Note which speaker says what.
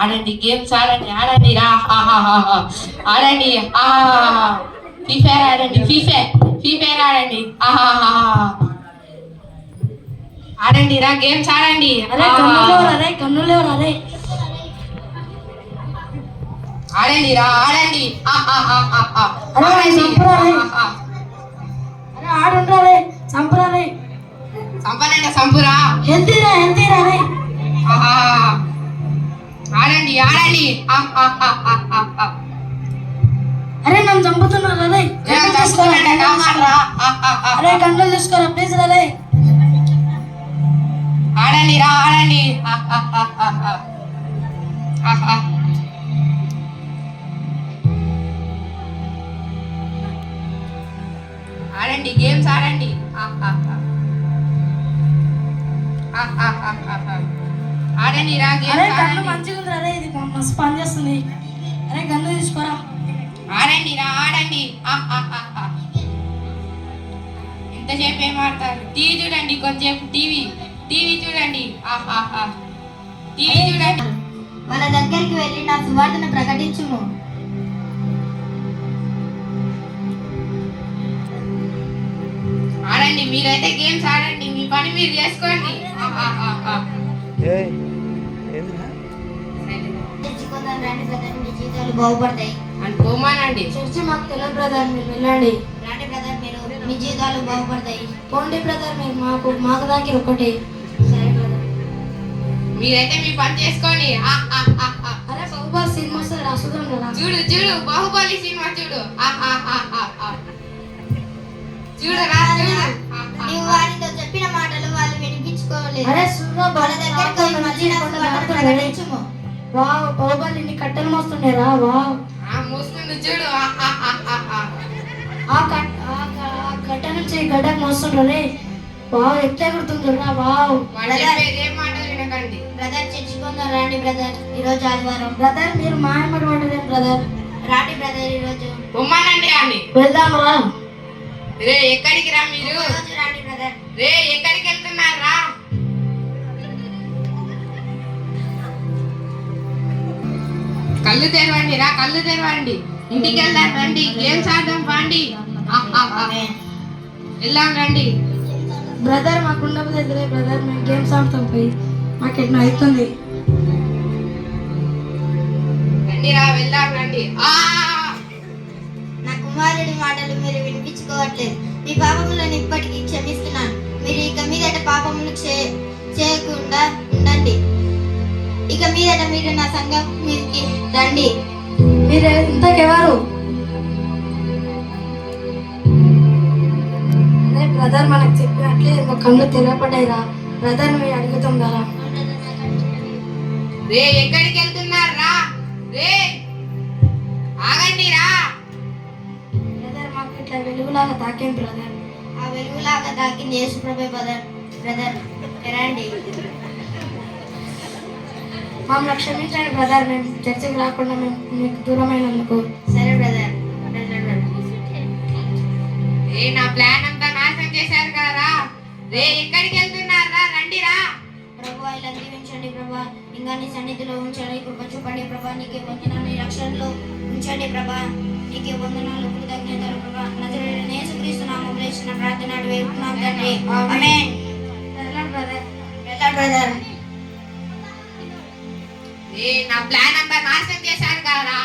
Speaker 1: ఆడండి గేమ్స్ ఆడండి ఆడండి రా. ఆడండి. ఫ్రీ ఫైర్ ఆడండి ఫ్రీ ఫైర్ ఫ్రీ ఫైర్ ఆడండి. ఆడండి రా గేమ్స్ ఆడండి ఆడండి రా ఆడండి ఆహాహాహా.
Speaker 2: అరే,
Speaker 1: ఆడండి.
Speaker 2: సంపురా అరే నన్ను చంపుతున్నారు.
Speaker 1: ఆహాహా.
Speaker 2: అరే కన్నులు తీసుకోరా ప్లీజ్ రే
Speaker 1: ఆడండి రా ఆడండి. ఆడండి గేమ్స్ ఆడండి ఆహాహా. ఆహాహాహాహా. ఆడండి రా
Speaker 2: అరే
Speaker 1: ఆడండి
Speaker 2: మంచిగా ఉంది అరే ఇది మస్తు పని చేస్తుంది. అరే కన్ను తీసుకోరా.
Speaker 1: ఆడండి రా ఆడండి. ఎంతసేపు ఏం ఆడతారు? టీవీ చూడండి కొంచెంసేపు టీవీ టీవీ చూడండి. టీవీ చూడండి.
Speaker 3: వాళ్ళ దగ్గరికి వెళ్ళి నా సువార్తను ప్రకటించుము.
Speaker 1: ఆడండి మీరైతే గేమ్స్ ఆడండి. మీ పని మీరు చేసుకోండి.
Speaker 3: రండి బ్రదర్ మీ జీవితాలు బాగుపడతాయి.
Speaker 1: అని పోమానండి
Speaker 2: చర్చి మాకు తెలియదు బ్రదర్ మీరు వెళ్ళండి.
Speaker 3: రండి బ్రదర్ మీరు మీ జీవితాలు బాగుపడతాయి.
Speaker 2: పోండి బ్రదర్ మీరు మాకు మాకు ఒకటి
Speaker 3: సరే బ్రదర్
Speaker 1: మీరైతే మీ పని చేసుకోండి. ఆహాహాహా.
Speaker 2: అరే బాబుబాబు సినిమా వస్తుంది రా చూద్దాం కదా.
Speaker 1: చూడు చూడు బాహుబలి సినిమా చూడు. ఆహాహాహాహా. చూడరా చూడు
Speaker 3: నీవు వారితో చెప్పిన మాటలు వాళ్ళు వినిపించుకోలేదు.
Speaker 2: అరే సూర్య
Speaker 3: వాళ్ళ దగ్గరికి సువార్తను ప్రకటించుము
Speaker 2: వావ్ బాహుబలి ఇన్ని కట్టెలు మోస్తుండే రా వావ్.
Speaker 1: ఆ మూసుకుంది చూడు.
Speaker 2: ఆ కట్ ఆ క- ఆ గడ్డ నుంచి మోస్తుండ్రు రే. వావ్ ఎట్లా ఎగురుతుంది రా వావ్.
Speaker 1: వినకండి.
Speaker 3: బ్రదర్ చర్చుకుందాం రండి బ్రదర్ ఈరోజు ఆదివారం.
Speaker 2: బ్రదర్ మీరు మాయమడి పడ్డదేం బ్రదర్
Speaker 3: రాండి బ్రదర్ ఈరోజు.
Speaker 1: పొమ్మానండి అని
Speaker 2: వెళ్దాం రా.
Speaker 1: రే ఎక్కడికి రా మీరు?
Speaker 3: రండి బ్రదర్
Speaker 1: రే ఎక్కడికి వెళ్తున్నారా కళ్ళు తెరవండి రా కళ్ళు తెరవండి. ఇంటికి వెళ్దాం రండి. గేమ్స్ ఆడదాం పాండి వెళ్దాం రండి.
Speaker 2: బ్రదర్ మాకు ఉండదు దగ్గరే బ్రదర్ మేము గేమ్స్ ఆడతాం పోయి. మాకు ఎట్లా అవుతుంది
Speaker 1: రండి రా వెళ్దాం రండి. ఆ.
Speaker 3: నా కుమారుడి మాటలు మీరు వినిపించుకోవట్లేదు. మీ పాపములను ఇప్పటికీ క్షమిస్తున్నాను. మీరు ఇక మీదట పాపములు చే చేయకుండా ఉండండి. ఇక మీదట మీరు నా సంఘం మీదకి రండి.
Speaker 2: మీరు ఇంతకెవరు అరే బ్రదర్ మనకు చెప్పినట్లే మా కళ్ళు తెరపడ్డాయి రా బ్రదర్ మీరు అడుగుతాం కదా
Speaker 1: రే ఎక్కడికి వెళ్తున్నారు రా రే ఆగండి రా.
Speaker 2: బ్రదర్ మాకు ఇట్లా వెలుగులాగా తాకేం బ్రదర్
Speaker 3: ఆ వెలుగులాగా తాకింది యేసు ప్రభే బ్రదర్ బ్రదర్ రండి.
Speaker 2: మమ్మల్ని క్షమించండి బ్రదర్ మేము చర్చకి రాకుండా మేము మీకు దూరమైనందుకు.
Speaker 3: సరే బ్రదర్
Speaker 1: రే నా ప్లాన్ అంతా నాశనం చేశారు కదరా? రే ఎక్కడికి వెళ్తున్నారు రా? రండి రా.
Speaker 3: ప్రభు ఇలా దీవించండి ప్రభా. ఇంకా నీ సన్నిధిలో ఉంచండి కృప చూపండి ప్రభా. నీకే వందనాలు నీ రక్షణలో ఉంచండి ప్రభా. నీకే వందనాలు కృతజ్ఞతలు ప్రభా. నజరేయుడైన యేసుక్రీస్తు నామములో ఇచ్చిన ప్రార్థన వేడుకున్నాం తండ్రి. ఆమేన్
Speaker 2: బ్రదర్
Speaker 3: బ్రదర్
Speaker 1: రే నా ప్లాన్ అంతా నాశనం చేశారు కదరా